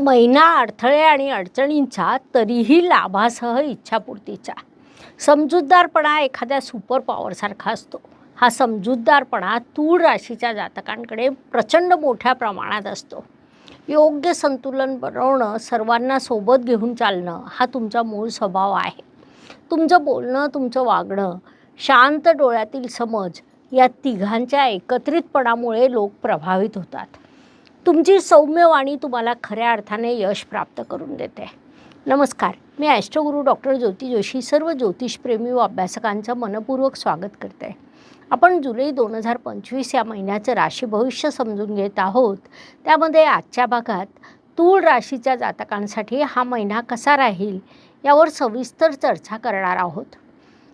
महिना अडथळे आणि अडचणींचा तरीही लाभासह इच्छापूर्तीचा समजूतदारपणा एखाद्या सुपर पॉवरसारखा असतो. हा समजूतदारपणा तूळ राशीच्या जातकांकडे प्रचंड मोठ्या प्रमाणात असतो. योग्य संतुलन बनवणं सर्वांना सोबत घेऊन चालणं हा तुमचा मूळ स्वभाव आहे. तुमचं बोलणं तुमचं वागणं शांत डोळ्यातील समज या तिघांच्या एकत्रितपणामुळे लोक प्रभावित होतात. तुमची सौम्य वाणी तुम्हाला खऱ्या अर्थाने यश प्राप्त करून देते. नमस्कार मी ॲस्ट्रोगुरू डॉक्टर ज्योती जोशी सर्व ज्योतिषप्रेमी व अभ्यासकांचं मनपूर्वक स्वागत करते. आपण जुलै दोन हजार पंचवीस या महिन्याचं राशी भविष्य समजून घेत आहोत. त्यामध्ये आजच्या भागात तूळ राशीच्या जातकांसाठी हा महिना कसा राहील यावर सविस्तर चर्चा करणार आहोत.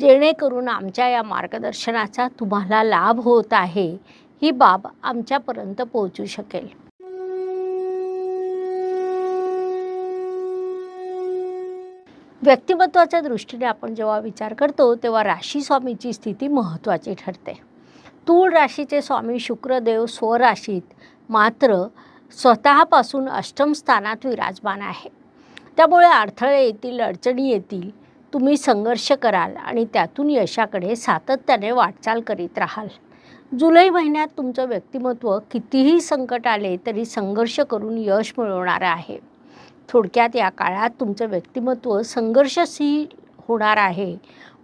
जेणेकरून आमच्या या मार्गदर्शनाचा तुम्हाला लाभ होत आहे. ही बाब आमच्यापर्यंत पोहोचू शकेल. व्यक्तिमत्वाच्या दृष्टीने आपण जेव्हा विचार करतो तेव्हा राशी स्वामीची स्थिती महत्त्वाची ठरते. तूळ राशीचे स्वामी शुक्रदेव स्वराशीत मात्र स्वतःपासून अष्टम स्थानात विराजमान आहे. त्यामुळे अडथळे येतील अडचणी येतील तुम्ही संघर्ष कराल आणि त्यातून यशाकडे सातत्याने वाटचाल करीत राहाल. जुलै महिन्यात तुमचं व्यक्तिमत्व कितीही संकट आले तरी संघर्ष करून यश मिळवणारं आहे. थोडक्यात या काळात तुमचं व्यक्तिमत्व संघर्षशील होणार आहे.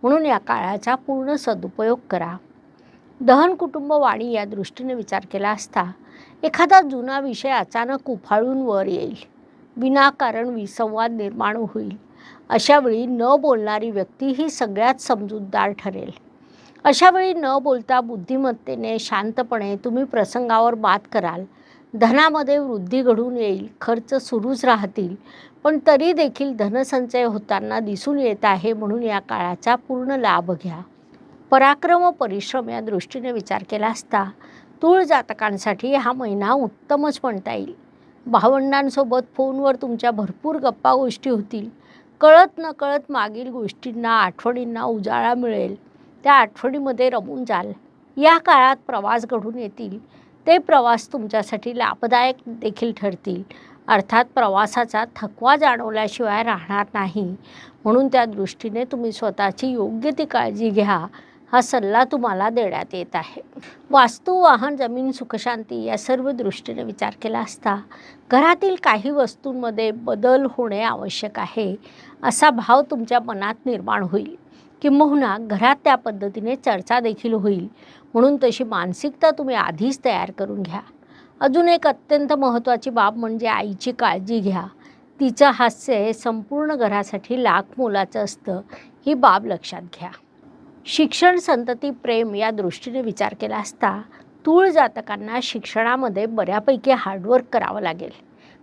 म्हणून या काळाचा पूर्ण सदुपयोग करा. दहन कुटुंब वाणी या दृष्टीने विचार केला असता एखादा जुना विषय अचानक उफाळून वर येईल. विनाकारण विसंवाद निर्माण होईल. अशावेळी न बोलणारी व्यक्ती ही सगळ्यात समजूतदार ठरेल. अशावेळी न बोलता बुद्धिमत्तेने शांतपणे तुम्ही प्रसंगावर मात कराल. धनामध्ये वृद्धी घडून येईल खर्च सुरूच राहतील पण तरी देखील धनसंचय होताना दिसून येत आहे म्हणून या काळाचा पूर्ण लाभ घ्या. पराक्रम व परिश्रम या दृष्टीने विचार केला असता तूळ जातकांसाठी हा महिना उत्तमच म्हणता येईल. भावंडांसोबत फोनवर तुमच्या भरपूर गप्पा गोष्टी होतील. कळत नकळत मागील गोष्टींना आठवणींना उजाळा मिळेल. त्या आठवणीमध्ये रमून जाल. या काळात प्रवास घडून येतील. ते प्रवास तुमच्यासाठी लाभदायक देखील ठरतील. अर्थात प्रवासाचा थकवा जाणवल्याशिवाय राहणार नाही. म्हणून त्या दृष्टीने तुम्ही स्वतःची योग्य ती काळजी घ्या. हा सल्ला तुम्हाला देण्यात येत आहे. वास्तू वाहन जमीन सुखशांती या सर्व दृष्टीने विचार केला असता घरातील काही वस्तूंमध्ये बदल होणे आवश्यक आहे असा भाव तुमच्या मनात निर्माण होईल किंबहुना घरात त्या पद्धतीने चर्चा देखील होईल. म्हणून तशी मानसिकता तुम्ही आधीच तयार करून घ्या. अजून एक अत्यंत महत्त्वाची बाब म्हणजे आईची काळजी घ्या. तिचं हास्य हे संपूर्ण घरासाठी लाख मोलाचं असतं ही बाब लक्षात घ्या. शिक्षण संतती प्रेम या दृष्टीने विचार केला असता तूळ जातकांना शिक्षणामध्ये बऱ्यापैकी हार्डवर्क करावं लागेल.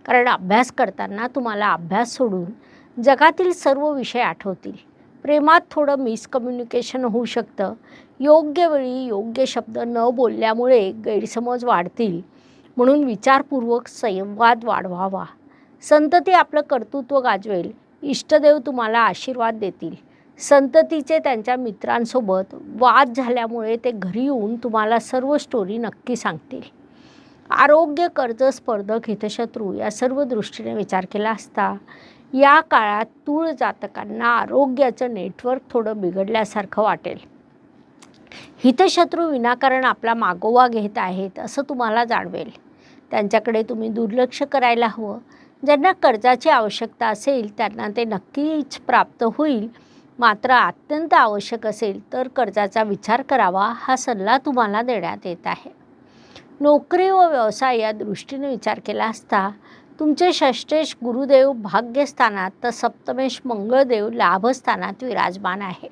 कारण अभ्यास करताना तुम्हाला अभ्यास सोडून जगातील सर्व विषय आठवतील. प्रेमात थोडं मिसकम्युनिकेशन होऊ शकतं. योग्य वेळी योग्य शब्द न बोलल्यामुळे गैरसमज वाढतील. म्हणून विचारपूर्वक संवाद वाढवावा. संतती आपलं कर्तृत्व गाजवेल. इष्टदेव तुम्हाला आशीर्वाद देतील. संततीचे त्यांच्या मित्रांसोबत वाद झाल्यामुळे ते घरी येऊन तुम्हाला सर्व स्टोरी नक्की सांगतील. आरोग्य कर्ज स्पर्धक हितशत्रू या सर्व दृष्टीने विचार केला असता या काळात तूळ जातकांना आरोग्याचं नेटवर्क थोडं बिघडल्यासारखं वाटेल. हितशत्रू विनाकारण आपला मागोवा घेत आहेत असं तुम्हाला जाणवेल. त्यांच्याकडे तुम्ही दुर्लक्ष करायला हवं. ज्यांना कर्जाची आवश्यकता असेल त्यांना ते नक्कीच प्राप्त होईल. मात्र अत्यंत आवश्यक असेल तर कर्जाचा विचार करावा हा सल्ला तुम्हाला देण्यात येत आहे. नोकरी व व्यवसाय या दृष्टीने विचार केला असता तुमचे षष्टेश गुरुदेव भाग्यस्थानात तर सप्तमेश मंगळदेव लाभस्थानात विराजमान आहे.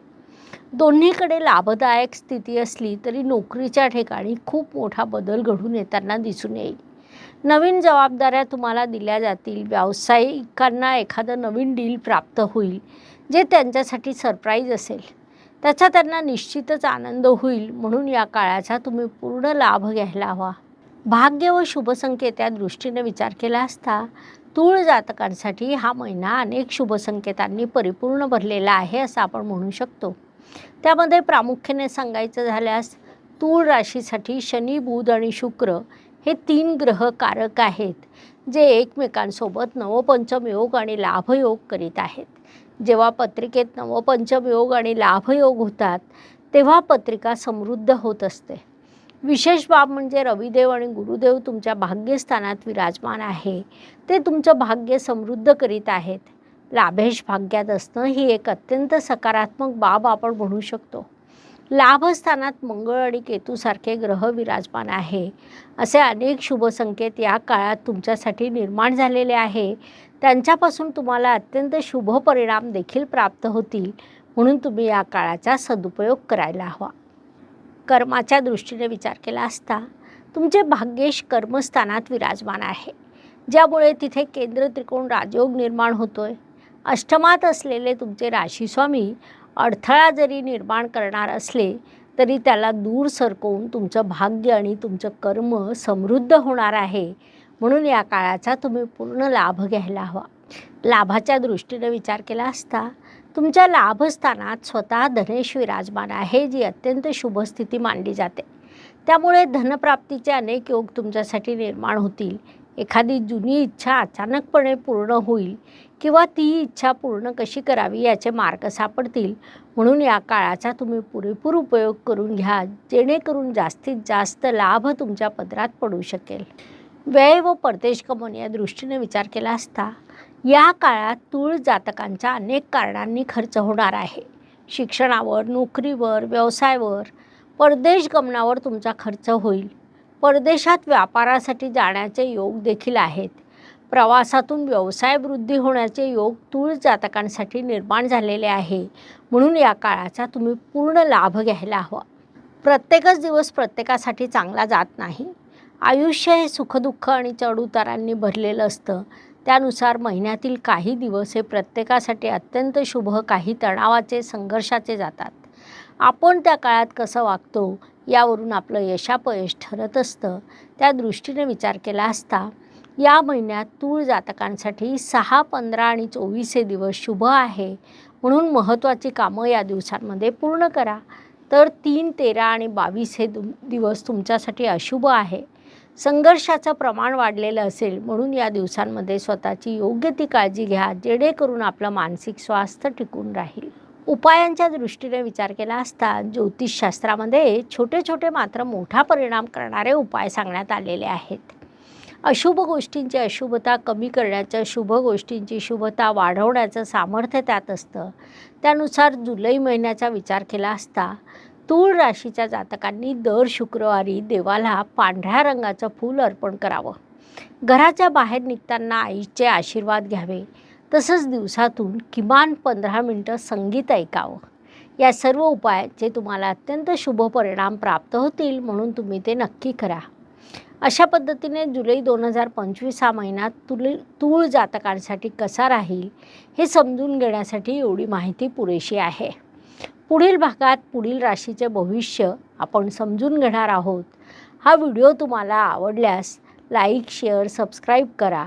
दोन्हीकडे लाभदायक स्थिती असली तरी नोकरीच्या ठिकाणी खूप मोठा बदल घडून येताना दिसून येईल. नवीन जबाबदाऱ्या तुम्हाला दिल्या जातील व्यावसायिकांना एखादं नवीन डील प्राप्त होईल जे त्यांच्यासाठी सरप्राईज असेल. त्याचा त्यांना निश्चितच आनंद होईल म्हणून या काळाचा तुम्ही पूर्ण लाभ घ्यायला हवा. भाग्य व शुभसंकेत या दृष्टीने विचार केला असता तूळ जातकांसाठी हा महिना अनेक शुभसंकेतांनी परिपूर्ण भरलेला आहे असं आपण म्हणू शकतो. त्यामध्ये प्रामुख्याने सांगायचं झाल्यास तूळ राशीसाठी शनी बुध आणि शुक्र हे तीन ग्रह कारक आहेत जे एकमेकांसोबत नवपंचम योग आणि लाभयोग करीत आहेत. जेव्हा पत्रिकेत नवपंचम योग आणि लाभयोग होतात तेव्हा पत्रिका समृद्ध होत असते. विशेष बाब म्हणजे रविदेव आणि गुरुदेव तुमच्या भाग्यस्थानात विराजमान आहे. ते तुमचं भाग्य समृद्ध करीत आहेत. लाभेश भाग्यात असणं ही एक अत्यंत सकारात्मक बाब आपण म्हणू शकतो. लाभस्थानात मंगळ आणि केतूसारखे ग्रह विराजमान आहे. असे अनेक शुभसंकेत या काळात तुमच्यासाठी निर्माण झालेले आहे. त्यांच्यापासून तुम्हाला अत्यंत शुभ परिणाम देखील प्राप्त होतील. म्हणून तुम्ही या काळाचा सदुपयोग करायला हवा. कर्माच्या दृष्टीने विचार केला असता तुमचे भाग्येश कर्मस्थानात विराजमान आहे. ज्यामुळे तिथे केंद्र त्रिकोण राजयोग निर्माण होतोय. अष्टमात असलेले तुमचे राशीस्वामी अडथळा जरी निर्माण करणार असले तरी त्याला दूर सरकवून तुमचं भाग्य आणि तुमचं कर्म समृद्ध होणार आहे. म्हणून या काळाचा तुम्ही पूर्ण लाभ घ्यायला हवा. लाभाच्या दृष्टीने विचार केला असता तुमच्या लाभस्थानात स्वतः धनेश विराजमान आहे जी अत्यंत शुभस्थिती मानली जाते. त्यामुळे धनप्राप्तीचे अनेक योग तुमच्यासाठी निर्माण होतील. एखादी जुनी इच्छा अचानकपणे पूर्ण होईल किंवा ती इच्छा पूर्ण कशी करावी याचे मार्ग सापडतील म्हणून या काळाचा तुम्ही पुरेपूर उपयोग करून घ्या जेणेकरून जास्तीत जास्त लाभ तुमच्या पदरात पडू शकेल. व्यय व परदेश गमन या दृष्टीने विचार केला असता या काळात तूळ जातकांच्या अनेक कारणांनी खर्च होणार आहे. शिक्षणावर नोकरीवर व्यवसायावर परदेश गमनावर तुमचा खर्च होईल. परदेशात व्यापारासाठी जाण्याचे योग देखील आहेत. प्रवासातून व्यवसाय वृद्धी होण्याचे योग तूळ जातकांसाठी निर्माण झालेले आहे. म्हणून या काळाचा तुम्ही पूर्ण लाभ घ्यायला हवा. प्रत्येकच दिवस प्रत्येकासाठी चांगला जात नाही. आयुष्य हे सुखदुःख आणि चढउतारांनी भरलेलं असतं. त्यानुसार महिन्यातील काही दिवस हे प्रत्येकासाठी अत्यंत शुभ काही तणावाचे संघर्षाचे जातात. आपण त्या काळात कसं वागतो यावरून आपलं यशापयश ठरत असतं. त्या दृष्टीने विचार केला असता या महिन्यात तूळ जातकांसाठी सहा पंधरा आणि चोवीस हे दिवस शुभ आहे. म्हणून महत्त्वाची कामं या दिवसांमध्ये पूर्ण करा. तर तीन तेरा आणि बावीस हे दु दिवस तुमच्यासाठी अशुभ आहे. संघर्षाचं प्रमाण वाढलेलं असेल म्हणून या दिवसांमध्ये स्वतःची योग्य ती काळजी घ्या जेणेकरून आपलं मानसिक स्वास्थ्य टिकून राहील. उपायांच्या दृष्टीने विचार केला असता ज्योतिषशास्त्रामध्ये छोटे छोटे मात्र मोठा परिणाम करणारे उपाय सांगण्यात आलेले आहेत. अशुभ गोष्टींची अशुभता कमी करण्याचं शुभ गोष्टींची शुभता वाढवण्याचं सामर्थ्य त्यात असतं. त्यानुसार जुलै महिन्याचा विचार केला असता तूळ राशीच्या जातकांनी दर शुक्रवारी देवाला पांढऱ्या रंगाचं फूल अर्पण करावं. घराच्या बाहेर निघताना आईचे आशीर्वाद घ्यावे. तसंच दिवसातून किमान पंधरा मिनटं संगीत ऐकावं. या सर्व उपायाचे तुम्हाला अत्यंत शुभ परिणाम प्राप्त होतील म्हणून तुम्ही ते नक्की करा. अशा पद्धतीने जुलै दोन हजार पंचवीस हा महिना तुल तूळ जातकांसाठी कसा राहील हे समजून घेण्यासाठी एवढी माहिती पुरेशी आहे. पुढील भागात पुढील राशीचे भविष्य आपण समजून घेणार आहोत. हा व्हिडिओ तुम्हाला आवडल्यास लाईक शेअर सबस्क्राईब करा.